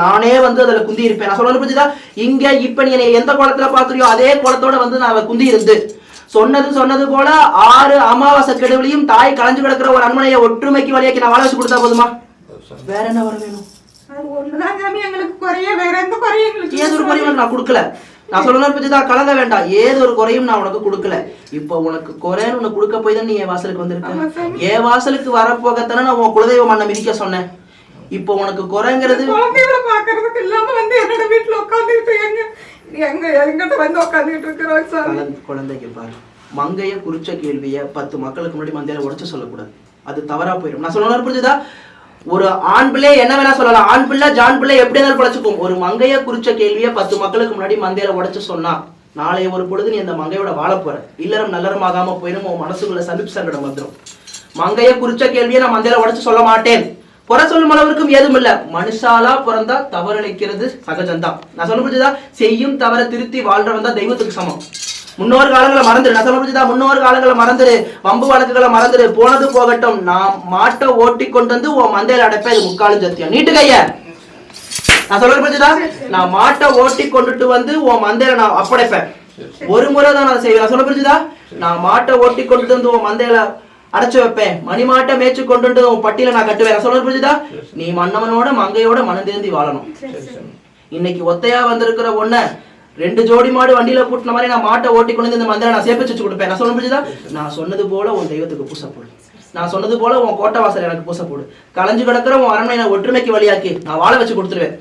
நானே வந்து அதுல குந்தி இருப்பேன். நான் புரிஞ்சுதா? இங்க இப்ப நீ என்னை எந்த குளத்துல பாக்குறியோ அதே குளத்தோட வந்து நான் குந்தி இருந்து. சொன்னது சொன்னது போல ஆறு அமாவாசை கெடுவிலையும் தாய் களைஞ்சு கிடக்கிற ஒரு அன்மனையை ஒற்றுமைக்கு வழியாக்கி நான் வாழ வச்சு கொடுத்தா போதுமா? வேற என்ன வர வேணும்? ஏது ஒரு குறையும் நான் கொடுக்கல. நான் சொல்லணும் தான் கலங்க வேண்டாம். ஏது ஒரு குறையும் நான் உனக்கு கொடுக்கல. இப்போ உனக்கு குறைன்னு உனக்கு கொடுக்க போய் தான் நீ என் வாசலுக்கு வந்திருக்க. என் வாசலுக்கு வரப்போகத்தானே நான் உன் குலதெய்வ மண்ணை மிதிக்க சொன்னேன். இப்போ உனக்கு குறைங்கிறது பாக்குறதுக்கு இல்லாம வந்து என்னோட வீட்டுல உட்காந்துக்கிட்டு எங்க எங்க எங்கிட்ட வந்து உட்காந்துக்கிட்டு இருக்கிறோம் சார் குழந்தைக்கு பாரு. மங்கைய குறிச்ச கேள்விய பத்து மக்களுக்கு முன்னாடி மந்தையில உடச்சு சொல்லக்கூடாது. அது தவறா போயிடும் நான் சொல்லணும் புரிஞ்சுதா? ஒரு ஆண் பிள்ளை என்ன வேணா சொல்லலாம். ஆண் பிள்ளை ஜான் பிள்ளை எப்படி இருந்தாலும் பழச்சுக்கும் ஒரு மங்கைய குறிச்ச கேள்விய பத்து மக்களுக்கு முன்னாடி மந்தையில உடச்சு சொன்னா நாளைய ஒரு பொழுது நீ அந்த மங்கையோட வாழ போற. இல்லறம் நல்லறம் ஆகாம போயிடும் உன் மனசுக்குள்ள சலிப்பு சங்கடம் வந்துடும் மங்கைய குறிச்ச கேள்வியை நான் மந்தையில உடச்சு சொல்ல மாட்டேன். புற சொல்லும் அளவிற்கும் ஏதும் இல்ல மனுஷாலா பிறந்தா தவறளிக்கிறது சகஜம்தான். நான் சொல்ல புரிஞ்சுதா? செய்யும் தவற திருத்தி வாழ்றவன் தான் தெய்வத்துக்கு சமம். முன்னோர் காலங்களை மறந்துடு நான் சொல்ல புரிஞ்சுதா? முன்னோர் காலங்களை மறந்துடு வம்பு வழக்குகளை மறந்துடு போனது போகட்டும். நான் மாட்டை ஓட்டி கொண்டு வந்து உன் மந்தையில அடைப்பேன். இது முக்காலும் சத்தியம். நீட்டு கைய நான் சொல்ல புரிஞ்சுதா? நான் மாட்டை ஓட்டி கொண்டுட்டு வந்து உன் மந்தையில நான் அப்படைப்பேன் ஒரு முறை தான் நான் செய்வேன். நான் சொல்ல புரிஞ்சுதா? நான் மாட்டை ஓட்டி கொண்டுட்டு வந்து உன் மந்தையில அடைச்சு வைப்பேன். மணி மாட்டை மேய்ச்சி கொண்டு வந்து உன் பட்டியல நான் கட்டுவேன். சொல்ல புரிஞ்சுதா? நீ மன்னவனோட மங்கையோட மனந்தேந்தி வாழணும். இன்னைக்கு ஒத்தையா வந்திருக்கிற ஒண்ண ரெண்டு ஜோடி மாடு வண்டியில கூட்டின மாதிரி நான் மாட்டை ஓட்டி கொண்டு வந்து இந்த மந்திரம் நான் சேர்ப்பிச்சு வச்சு கொடுப்பேன். நான் சொல்ல புரிஞ்சுதா? நான் சொன்னது போல உன் தெய்வத்துக்கு பூசை போடு. நான் சொன்னது போல உன் கோட்டை வாசல் எனக்கு பூசை போடு. கலைஞ்சு கிடக்கிற உன் அரண்மனை ஒற்றுமைக்கு வழியாக்கி நான் வாழ வச்சு கொடுத்துருவேன்.